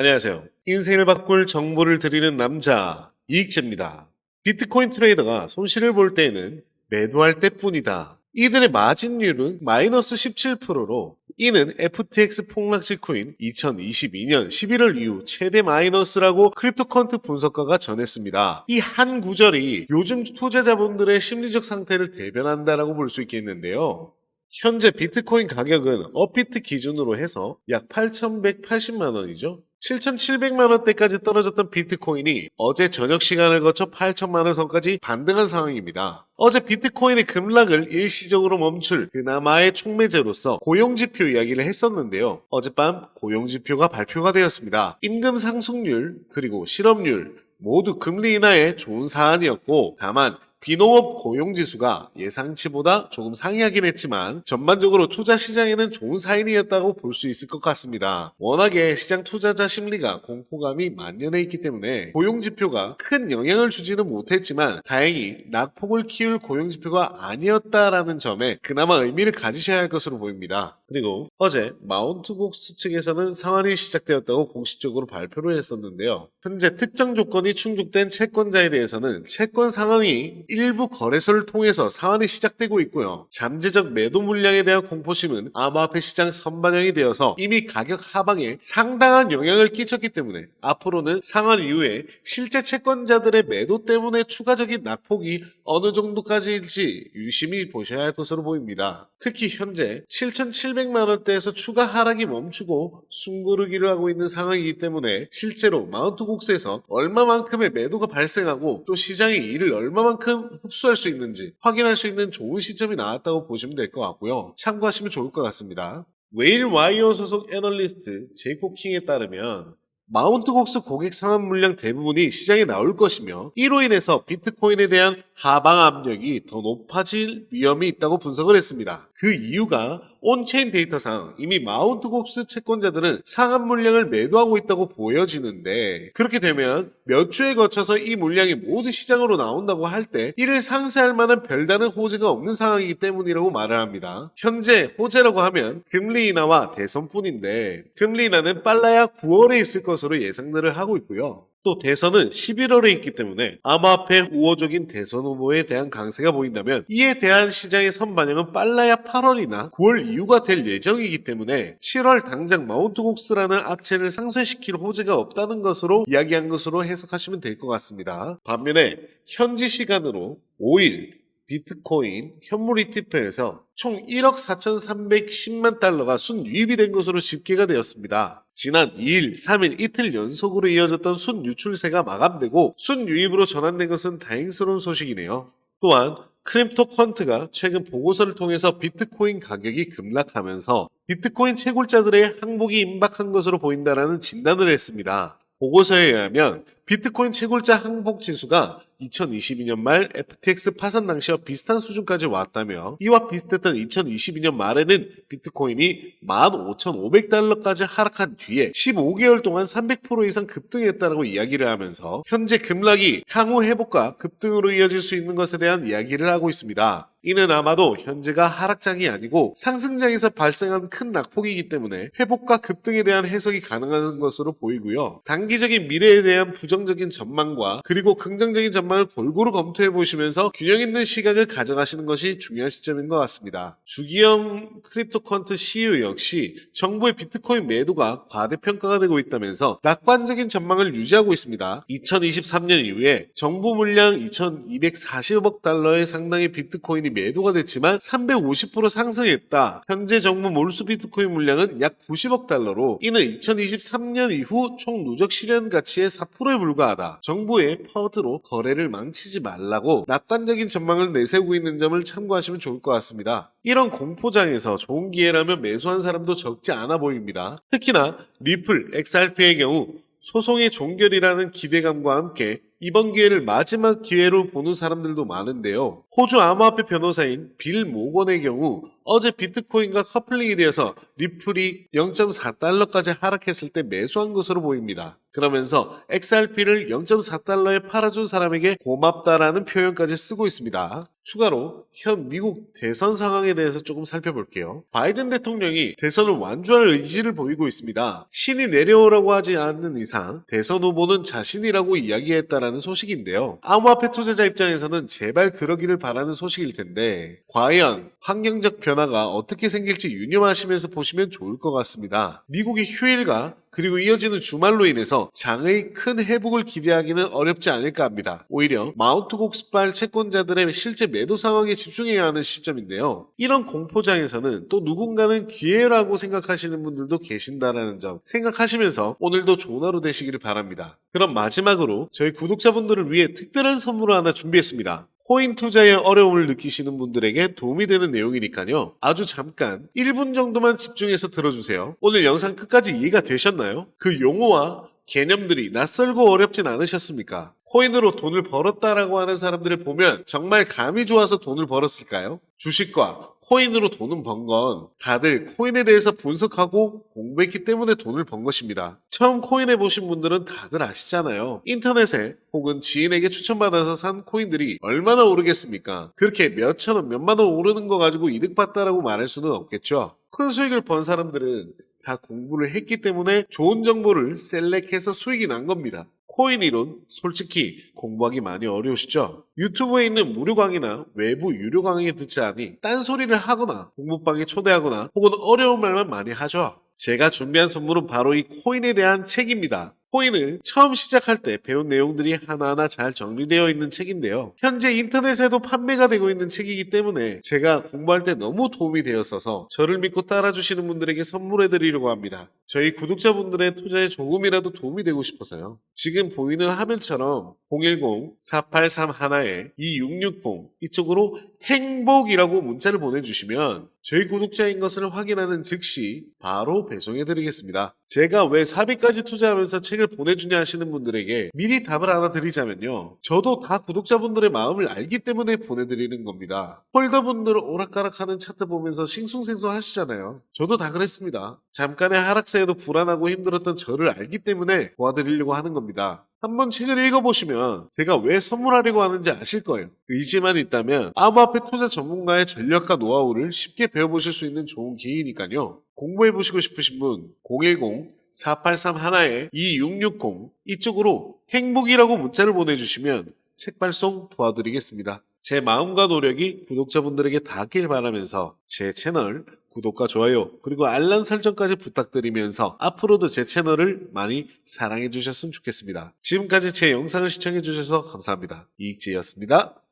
안녕하세요. 인생을 바꿀 정보를 드리는 남자 이익재입니다. 비트코인 트레이더가 손실을 볼 때에는 매도할 때뿐이다. 이들의 마진율은 마이너스 17%로 이는 FTX 폭락 직후인 2022년 11월 이후 최대 마이너스라고 크립토컨트 분석가가 전했습니다. 이 한 구절이 요즘 투자자분들의 심리적 상태를 대변한다라고 볼 수 있겠는데요. 현재 비트코인 가격은 업비트 기준으로 해서 약 8,180만 원이죠. 7,700만 원대까지 떨어졌던 비트코인이 어제 저녁 시간을 거쳐 8천만 원 선까지 반등한 상황입니다. 어제 비트코인의 급락을 일시적으로 멈출 그나마의 촉매제로서 고용지표 이야기를 했었는데요. 어젯밤 고용지표가 발표가 되었습니다. 임금 상승률 그리고 실업률 모두 금리 인하에 좋은 사안이었고 다만 비농업 고용지수가 예상치보다 조금 상이하긴 했지만 전반적으로 투자 시장에는 좋은 사인이었다고 볼 수 있을 것 같습니다. 워낙에 시장 투자자 심리가 공포감이 만연해 있기 때문에 고용지표가 큰 영향을 주지는 못했지만 다행히 낙폭을 키울 고용지표가 아니었다라는 점에 그나마 의미를 가지셔야 할 것으로 보입니다. 그리고 어제 마운트곡스 측에서는 상환이 시작되었다고 공식적으로 발표를 했었는데요. 현재 특정 조건이 충족된 채권자에 대해서는 채권 상환이 일부 거래소를 통해서 상환이 시작되고 있고요. 잠재적 매도 물량에 대한 공포심은 암호화폐 시장 선반영이 되어서 이미 가격 하방에 상당한 영향을 끼쳤기 때문에 앞으로는 상환 이후에 실제 채권자들의 매도 때문에 추가적인 낙폭이 어느 정도까지일지 유심히 보셔야 할 것으로 보입니다. 특히 현재 7,700만 원대에서 추가 하락이 멈추고 숨고르기를 하고 있는 상황이기 때문에 실제로 마운트 곡스에서 얼마만큼의 매도가 발생하고 또 시장이 이를 얼마만큼 흡수할 수 있는지 확인할 수 있는 좋은 시점이 나왔다고 보시면 될 것 같고요. 참고하시면 좋을 것 같습니다. 웨일 와이어 소속 애널리스트 제이코킹에 따르면 마운트 곡스 고객 상환 물량 대부분이 시장에 나올 것이며 이로 인해서 비트코인에 대한 하방 압력이 더 높아질 위험이 있다고 분석을 했습니다. 그 이유가 온체인 데이터상 이미 마운트 곡스 채권자들은 상한 물량을 매도하고 있다고 보여지는데 그렇게 되면 몇 주에 거쳐서 이 물량이 모두 시장으로 나온다고 할 때 이를 상쇄할 만한 별다른 호재가 없는 상황이기 때문이라고 말을 합니다. 현재 호재라고 하면 금리 인하와 대선뿐인데 금리 인하는 빨라야 9월에 있을 것으로 예상들을 하고 있고요. 또 대선은 11월에 있기 때문에 암호화폐 우호적인 대선 후보에 대한 강세가 보인다면 이에 대한 시장의 선반영은 빨라야 8월이나 9월 이후가 될 예정이기 때문에 7월 당장 마운트곡스라는 악체를 상쇄시킬 호재가 없다는 것으로 이야기한 것으로 해석하시면 될 것 같습니다. 반면에 현지 시간으로 5일 비트코인 현물 ETF에서 총 1억 4,310만 달러가 순유입이 된 것으로 집계가 되었습니다. 지난 2일, 3일 이틀 연속으로 이어졌던 순유출세가 마감되고 순유입으로 전환된 것은 다행스러운 소식이네요. 또한 크립토 퀀트가 최근 보고서를 통해서 비트코인 가격이 급락하면서 비트코인 채굴자들의 항복이 임박한 것으로 보인다라는 진단을 했습니다. 보고서에 의하면 비트코인 채굴자 항복 지수가 2022년 말 FTX 파산 당시와 비슷한 수준까지 왔다며 이와 비슷했던 2022년 말에는 비트코인이 15,500달러까지 하락한 뒤에 15개월 동안 300% 이상 급등했다고 이야기를 하면서 현재 급락이 향후 회복과 급등으로 이어질 수 있는 것에 대한 이야기를 하고 있습니다. 이는 아마도 현재가 하락장이 아니고 상승장에서 발생한 큰 낙폭이기 때문에 회복과 급등에 대한 해석이 가능한 것으로 보이고요. 단기적인 미래에 대한 부정 적인 전망과 그리고 긍정적인 전망을 골고루 검토해 보시면서 균형 있는 시각을 가져가시는 것이 중요한 시점인 것 같습니다. 주기영 크립토컨트 CEO 역시 정부의 비트코인 매도가 과대평가가 되고 있다면서 낙관적인 전망을 유지하고 있습니다. 2023년 이후에 정부 물량 2240억 달러의 상당의 비트코인이 매도가 됐지만 350% 상승했다. 현재 정부 몰수 비트코인 물량은 약 90억 달러로 이는 2023년 이후 총 누적 실현 가치의 4%에 불과 하다. 정부의 파워드로 거래를 망치지 말라고 낙관적인 전망을 내세우고 있는 점을 참고하시면 좋을 것 같습니다. 이런 공포장에서 좋은 기회라면 매수한 사람도 적지 않아 보입니다. 특히나 리플, XRP의 경우 소송의 종결이라는 기대감과 함께 이번 기회를 마지막 기회로 보는 사람들도 많은데요. 호주 암호화폐 변호사인 빌 모건의 경우 어제 비트코인과 커플링이 되어서 리플이 0.4달러까지 하락했을 때 매수한 것으로 보입니다. 그러면서 XRP를 0.4달러에 팔아준 사람에게 고맙다라는 표현까지 쓰고 있습니다. 추가로 현 미국 대선 상황에 대해서 조금 살펴볼게요. 바이든 대통령이 대선을 완주할 의지를 보이고 있습니다. 신이 내려오라고 하지 않는 이상 대선 후보는 자신이라고 이야기했다라는 소식인데요. 암호화폐 투자자 입장에서는 제발 그러기를 바라는 소식일 텐데 과연 환경적 변화가 어떻게 생길지 유념하시면서 보시면 좋을 것 같습니다. 미국의 휴일과 그리고 이어지는 주말로 인해서 장의 큰 회복을 기대하기는 어렵지 않을까 합니다. 오히려 마운트 곡스발 채권자들의 실제 매도 상황에 집중해야 하는 시점인데요. 이런 공포장에서는 또 누군가는 기회라고 생각하시는 분들도 계신다라는 점 생각하시면서 오늘도 좋은 하루 되시기를 바랍니다. 그럼 마지막으로 저희 구독자분들을 위해 특별한 선물을 하나 준비했습니다. 코인 투자에 어려움을 느끼시는 분들에게 도움이 되는 내용이니까요. 아주 잠깐 1분 정도만 집중해서 들어주세요. 오늘 영상 끝까지 이해가 되셨나요? 그 용어와 개념들이 낯설고 어렵진 않으셨습니까? 코인으로 돈을 벌었다라고 하는 사람들을 보면 정말 감이 좋아서 돈을 벌었을까요? 주식과 코인으로 돈은 번 건 다들 코인에 대해서 분석하고 공부했기 때문에 돈을 번 것입니다. 처음 코인 해 보신 분들은 다들 아시잖아요. 인터넷에 혹은 지인에게 추천받아서 산 코인들이 얼마나 오르겠습니까? 그렇게 몇천 원, 몇만 원 오르는 거 가지고 이득 봤다라고 말할 수는 없겠죠. 큰 수익을 번 사람들은 다 공부를 했기 때문에 좋은 정보를 셀렉해서 수익이 난 겁니다. 코인 이론 솔직히 공부하기 많이 어려우시죠? 유튜브에 있는 무료 강의나 외부 유료 강의 듣지 않니 딴소리를 하거나 공부방에 초대하거나 혹은 어려운 말만 많이 하죠. 제가 준비한 선물은 바로 이 코인에 대한 책입니다. 코인을 처음 시작할 때 배운 내용들이 하나하나 잘 정리되어 있는 책인데요. 현재 인터넷에도 판매가 되고 있는 책이기 때문에 제가 공부할 때 너무 도움이 되었어서 저를 믿고 따라주시는 분들에게 선물해 드리려고 합니다. 저희 구독자분들의 투자에 조금이라도 도움이 되고 싶어서요. 지금 보이는 화면처럼 010-4831-2660 이쪽으로 행복이라고 문자를 보내주시면 저희 구독자인 것을 확인하는 즉시 바로 배송해 드리겠습니다. 제가 왜 사비까지 투자하면서 책을 보내주냐 하시는 분들에게 미리 답을 하나 드리자면요. 저도 다 구독자분들의 마음을 알기 때문에 보내드리는 겁니다. 홀더분들 오락가락하는 차트 보면서 싱숭생숭 하시잖아요. 저도 다 그랬습니다. 잠깐의 하락세에도 불안하고 힘들었던 저를 알기 때문에 도와드리려고 하는 겁니다. 한번 책을 읽어보시면 제가 왜 선물하려고 하는지 아실 거예요. 의지만 있다면 암호화폐 투자 전문가의 전략과 노하우를 쉽게 배워보실 수 있는 좋은 기회니까요. 공부해보시고 싶으신 분 010-4831-2660 이쪽으로 행복이라고 문자를 보내주시면 책 발송 도와드리겠습니다. 제 마음과 노력이 구독자분들에게 닿길 바라면서 제 채널 구독과 좋아요 그리고 알람 설정까지 부탁드리면서 앞으로도 제 채널을 많이 사랑해 주셨으면 좋겠습니다. 지금까지 제 영상을 시청해 주셔서 감사합니다. 이익재였습니다.